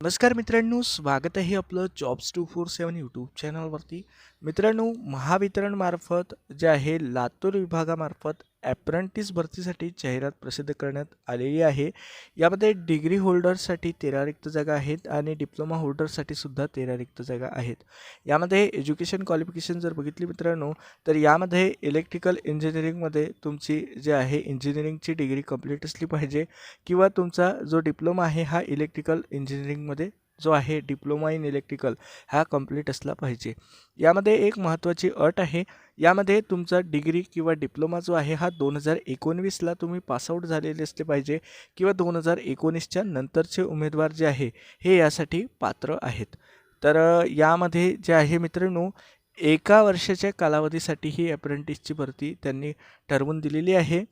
नमस्कार मित्रांनो स्वागत आहे आपलं jobs two four seven YouTube चॅनलवरती मित्रांनो महावितरणमार्फत जे आहे लातूर विभागामार्फत ॲप्रंटिस भरतीसाठी जाहिरात प्रसिद्ध करण्यात आलेली आहे. यामध्ये डिग्री होल्डरसाठी तेरा रिक्त जागा आहेत आणि डिप्लोमा होल्डरसाठी सुद्धा तेरा रिक्त जागा आहेत. यामध्ये एज्युकेशन क्वालिफिकेशन जर बघितली मित्रांनो तर यामध्ये इलेक्ट्रिकल इंजिनिअरिंगमध्ये तुमची जे आहे इंजिनिअरिंगची डिग्री कंप्लीट असली पाहिजे किंवा तुमचा जो डिप्लोमा आहे हा इलेक्ट्रिकल इंजिनिअरिंगमध्ये जो आहे डिप्लोमा इन इलेक्ट्रिकल हा कंप्लीट असला पाहिजे. यामध्ये एक महत्त्वाची अट आहे यामध्ये तुमचा डिग्री किंवा डिप्लोमा जो आहे हा दोन हजार एकोणवीसला तुम्ही पासआउट झालेले असले पाहिजे किंवा दोन हजार एकोणीसच्या नंतरचे उमेदवार जे आहे हे यासाठी पात्र आहेत. तर यामध्ये जे आहे मित्रांनो एका वर्षाच्या कालावधीसाठी ही अप्रेंटिसची भरती त्यांनी ठरवून दिलेली आहे.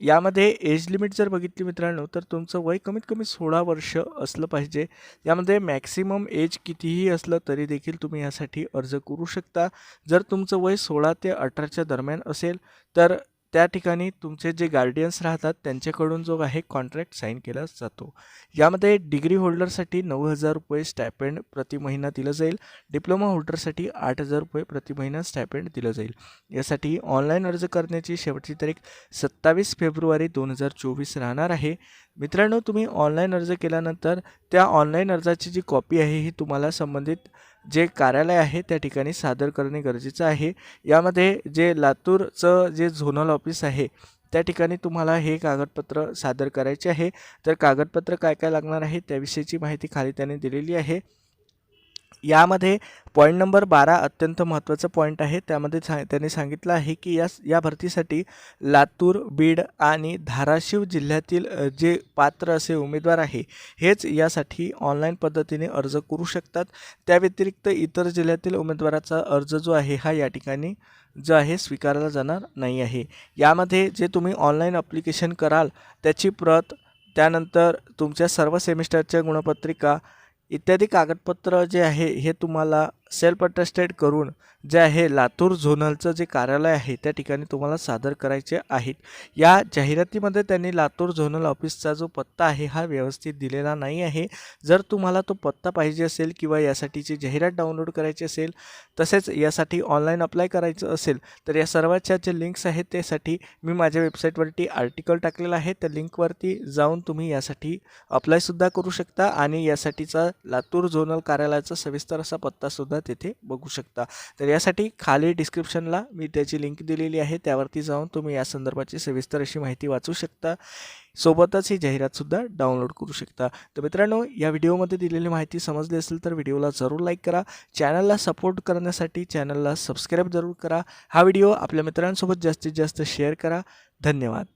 यामध्ये एज लिमिट जर बघितली मित्रांनो तर तुमचं वय कमीत कमी सोळा वर्ष असलं पाहिजे. यामध्ये मॅक्सिमम एज कितीही असलं तरी देखील तुम्ही यासाठी अर्ज करू शकता. जर तुमचं वय सोळा ते अठराच्या दरम्यान असेल तर त्या ठिकाणी तुमचे जे गार्डियन्स राहतात त्यांच्याकडून जो आहे कॉन्ट्रॅक्ट साईन केला जातो. यामध्ये डिग्री होल्डरसाठी नऊ हजार रुपये स्टॅपेंड प्रति महिना दिलं जाईल. डिप्लोमा होल्डरसाठी आठ हजार रुपये प्रति महिना स्टॅपेंड दिलं जाईल. यासाठी ऑनलाईन अर्ज करण्याची शेवटची तारीख सत्तावीस फेब्रुवारी दोन हजार चोवीस राहणार आहे. मित्रांनो तुम्ही ऑनलाईन अर्ज केल्यानंतर त्या ऑनलाईन अर्जाची जी कॉपी आहे ही तुम्हाला संबंधित जे कार्यालय आहे त्या ठिकाणी सादर करणे गरजेचं आहे. यामध्ये जे लातूरचं जे झोनल ऑफिस आहे त्या ठिकाणी तुम्हाला हे कागदपत्र सादर करायचे आहे. तर कागदपत्र काय काय लागणार आहे त्याविषयीची माहिती खाली त्याने दिलेली आहे. यामध्ये पॉईंट नंबर बारा अत्यंत महत्त्वाचा पॉईंट आहे. त्यामध्ये सा त्यांनी सांगितलं आहे की या या भरतीसाठी लातूर बीड आणि धाराशिव जिल्ह्यातील जे पात्र असे उमेदवार आहे हेच यासाठी ऑनलाईन पद्धतीने अर्ज करू शकतात. त्या व्यतिरिक्त इतर जिल्ह्यातील उमेदवाराचा अर्ज जो आहे हा या ठिकाणी जो आहे स्वीकारला जाणार नाही आहे. यामध्ये जे तुम्ही ऑनलाईन अप्लिकेशन कराल त्याची प्रत त्यानंतर तुमच्या सर्व सेमिस्टरच्या गुणपत्रिका इत्यादी कागदपत्र जे आहे हे तुम्हाला सेल्फ अटेस्टेड करून जे आहे लातूर झोनलचं जे कार्यालय आहे त्या ठिकाणी तुम्हाला सादर करायचे आहेत. या जाहिरातीमध्ये त्यांनी लातूर झोनल ऑफिसचा जो पत्ता आहे हा व्यवस्थित दिलेला नाही आहे. जर तुम्हाला तो पत्ता पाहिजे असेल किंवा यासाठीची जाहिरात डाउनलोड करायची असेल तसेच यासाठी ऑनलाईन अप्लाय करायचं असेल तर या सर्वाच्या जे लिंक्स आहेत त्यासाठी मी माझ्या वेबसाईटवरती आर्टिकल टाकलेलं आहे. त्या लिंकवरती जाऊन तुम्ही यासाठी अप्लायसुद्धा करू शकता आणि यासाठीचा लातूर झोनल कार्यालयाचा सविस्तर असा पत्तासुद्धा तेथे बघू शकता. तर यासाठी खाली डिस्क्रिप्शनला मी त्याची लिंक दिलेली आहे. त्यावरती जाऊन तुम्ही या संदर्भाची सविस्तर अशी माहिती वाचू शकता. सोबतच ही जाहिरातसुद्धा डाउनलोड करू शकता. तर मित्रांनो या व्हिडिओमध्ये दिलेली माहिती समजली असेल तर व्हिडिओला जरूर लाईक करा. चॅनलला सपोर्ट करण्यासाठी चॅनलला सबस्क्राईब जरूर करा. हा व्हिडिओ आपल्या मित्रांसोबत जास्तीत जास्त शेअर करा. धन्यवाद.